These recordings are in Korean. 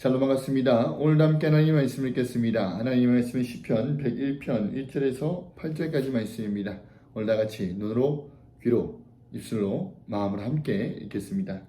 샬롬 반갑습니다. 오늘도 함께 하나님 말씀을 읽겠습니다. 하나님 말씀은 시편 101편 1절에서 8절까지 말씀입니다. 오늘 다 같이 눈으로 귀로 입술로 마음으로 함께 읽겠습니다.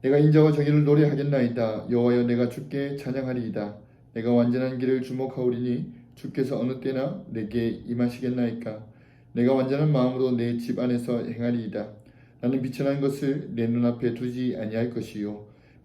내가 인자와 정의를 노래하겠나이다. 여호와여 내가 주께 찬양하리이다. 내가 완전한 길을 주목하오리니 주께서 어느 때나 내게 임하시겠나이까. 내가 완전한 마음으로 내 집 안에서 행하리이다. 나는 비천한 것을 내 눈앞에 두지 아니할 것이요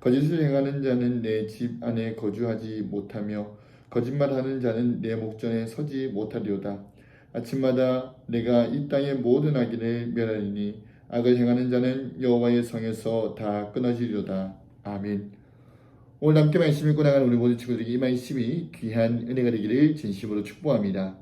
거짓을 행하는 자는 내 집 안에 거주하지 못하며 거짓말하는 자는 내 목전에 서지 못하리로다. 아침마다 내가 이 땅의 모든 악인을 멸하리니 악을 행하는 자는 여호와의 성에서 다 끊어지리로다. 아멘. 오늘 함께 말씀 읽고 나가는 우리 모든 친구들에게 이 말씀이 귀한 은혜가 되기를 진심으로 축복합니다.